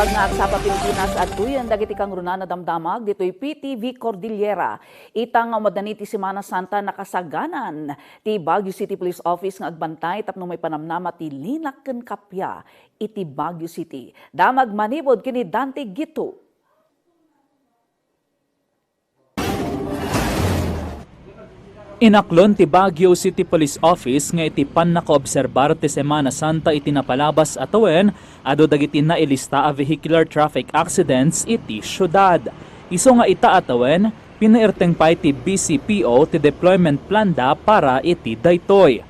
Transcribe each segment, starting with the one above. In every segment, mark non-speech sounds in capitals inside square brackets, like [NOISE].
Nagpabag nga sa Pilipinas at tuyan dagiti kang runana damdamag ditoy PTV Cordillera. Itang madaniti Semana Santa nakasaganan ti Baguio City Police Office nga agbantay tapno may panamnama ti linak ken kapya iti Baguio City. Damag manibod kini Dante Gito. Inaklon ti Baguio City Police Office nga iti pan nakaobserbar ti Semana Santa iti napalabas atawen ado dagiti na ilista a vehicular traffic accidents iti syudad. Iso nga ita atawen pinairteng pa iti BCPO ti deployment plan da para iti daytoy.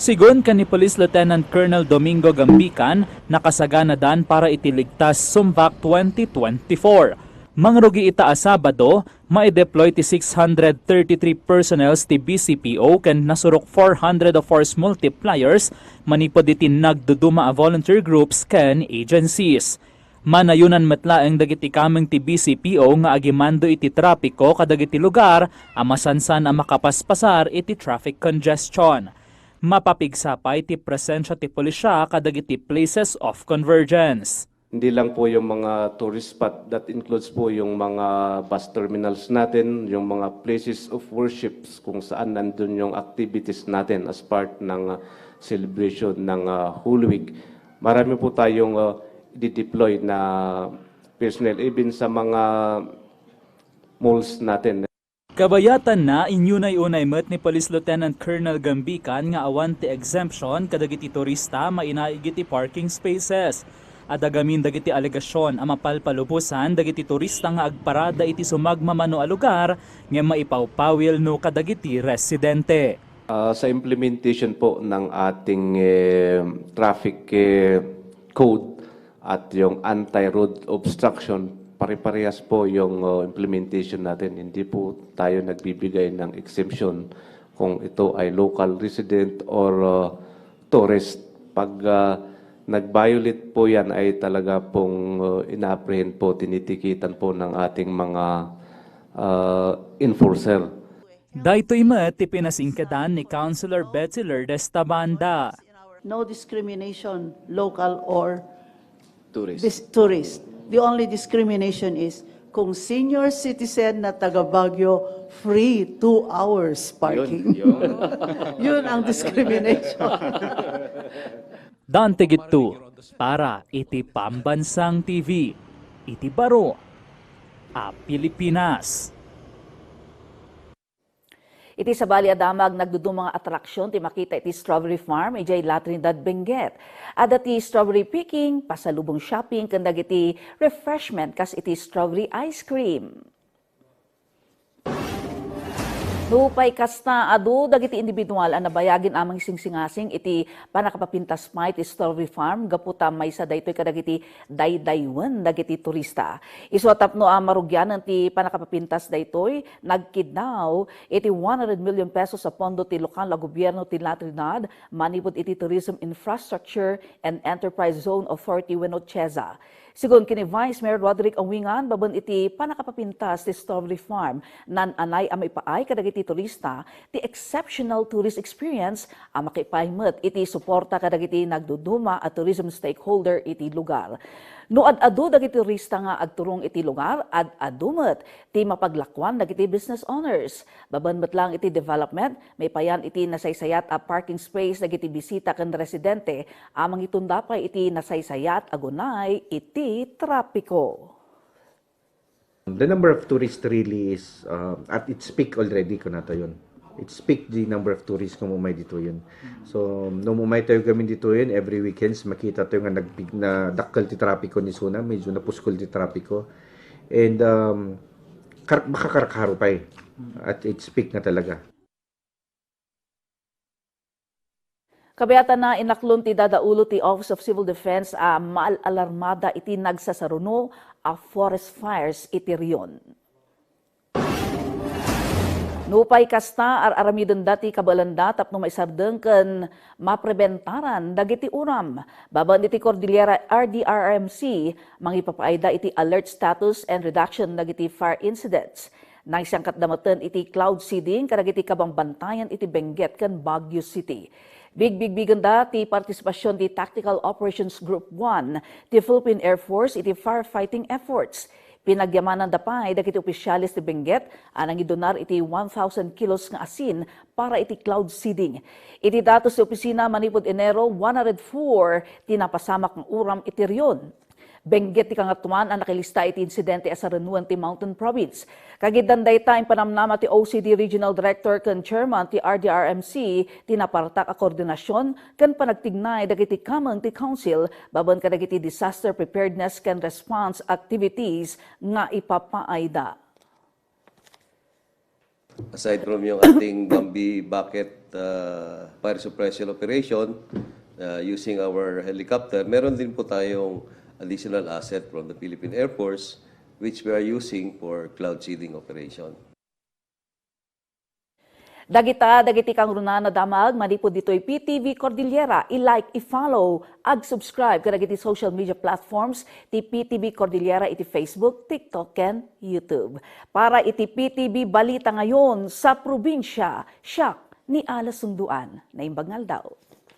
Sigon kan ni Police Lieutenant Colonel Domingo Gambican nakasagana dan para iti ligtas Sumvac 2024. Mangrugi ita a Sabado, ma-deploy ti 633 personnels ti BCPO ken nasurok 400 of force multipliers manipod iti nagduduma a volunteer groups ken agencies. Manayunan metlaeng dagiti kameng ti BCPO nga agimando iti trapiko kadagiti lugar a masansan a makapaspasar iti traffic congestion. Mapapigsapay ti presensya ti pulisya kadagiti places of convergence. Hindi lang po yung mga tourist spot, that includes po yung mga bus terminals natin, yung mga places of worships kung saan nandun yung activities natin as part ng uh, celebration ng uh, Holy Week. Marami po tayong uh, deploy na personnel, even sa mga malls natin. Kabayatan na inyunay-unay met ni Police Lieutenant Colonel Gambican nga awan ti exemption kadagiti turista mainaigit ti parking spaces. Adagamin dagiti alegasyon a mapalpalubusan dagiti turista nga agparada iti sumagmamano a lugar nga maipawpawil no kadagiti residente. Uh, sa implementation po ng ating eh, traffic eh, code at yung anti-road obstruction, pare-parehas po yung uh, implementation natin. Hindi po tayo nagbibigay ng exemption kung ito ay local resident or uh, tourist. Pag uh, nag-violate po yan ay talaga pong uh, ina-apprehend po, tinitikitan po ng ating mga uh, enforcer. Daytoy met ti pinasingkadan ni Councilor Betsy Lourdes Tabanda. No discrimination, local or Tourist. bis- tourist. The only discrimination is kung senior citizen na taga Baguio, free two hours parking. Yun, [LAUGHS] Yun ang discrimination. [LAUGHS] Dante Gitu para iti Pambansang TV. Iti Baro, a Pilipinas. Iti sa Bali Adamag nagdudum mga atraksyon ti makita iti Strawberry Farm ijay La Trinidad Benguet. Ada ti strawberry picking, pasalubong shopping ken dagiti refreshment kas iti strawberry ice cream. Nupay kasta adu dagiti individual ang nabayagin amang singsingasing iti panakapapintas pa iti Strawberry Farm gaputa may sa daytoy kadagiti daydaywan dagiti turista. Isuatap no ang marugyanan ti panakapapintas daytoy nagkidnaw iti 100 million pesos sa pondo ti lokal na gobyerno ti La Trinidad manipod iti Tourism Infrastructure and Enterprise Zone Authority wenno CHEZA. Sigon kini Vice Mayor Roderick Awingan, baban iti panakapapintas ti Strawberry Farm, nan anay ang maipaay kadagiti turista, ti exceptional tourist experience ang makipaymet iti suporta kadagiti nagduduma at tourism stakeholder iti lugar. No ad-adu dagiti turista nga agturong iti lugar, ad-adumet ti mapaglakwan dagiti business owners. Baban lang iti development, may payan iti nasaysayat a parking space dagiti bisita ken residente, amang itunda pa iti nasaysayat agunay iti trapiko. The number of tourists really is uh, at its peak already ko nato yun. It's peak the number of tourists kung umay dito yun. So, nung umay tayo kami dito yun, every weekends, makita tayo nga nagbig na dakkel ti trapiko ni Suna, medyo napuskol ti trapiko. And, um, kar makakarakaro pa eh. At its peak na talaga. Kabayatan na inaklon ti dadaulo ti Office of Civil Defense a maalalarmada iti nagsasaruno a forest fires iti riyon. Nupay kasta ar aramidon dati kabalanda tapno maisardeng ken maprebentaran dagiti uram. Baban iti Cordillera RDRMC mangipapaayda iti alert status and reduction dagiti fire incidents. Nang siyang katdamatan iti cloud seeding kadagiti kabang bantayan iti Benguet ken Baguio City. Big big biganda ti partisipasyon di Tactical Operations Group 1 ti Philippine Air Force iti firefighting efforts. Pinagyamanan da pa ay dagiti opisyalis ti Benguet anang idonar iti 1,000 kilos nga asin para iti cloud seeding. Iti datos ti opisina manipod Enero 104 ti napasamak ng uram iti riyon. Benggit ti kangatuan ang nakilista iti insidente sa Renuan ti Mountain Province. Kagidan dayta ang panamnama ti OCD Regional Director kan Chairman ti RDRMC ti napartak a koordinasyon kan panagtignay dagiti kamang ti Council baban kadagiti disaster preparedness kan response activities nga ipapaayda. aside from yung ating Bambi Bucket uh, Fire Suppression Operation uh, using our helicopter, meron din po tayong additional asset from the Philippine Air Force which we are using for cloud seeding operation. Dagita, dagiti kang runa na damag, manipod dito'y PTV Cordillera. I-like, i-follow, ag-subscribe ka dagiti social media platforms ti PTV Cordillera iti Facebook, TikTok, and YouTube. Para iti PTV Balita ngayon sa probinsya, siya ni Ala Sunduan na imbangal daw.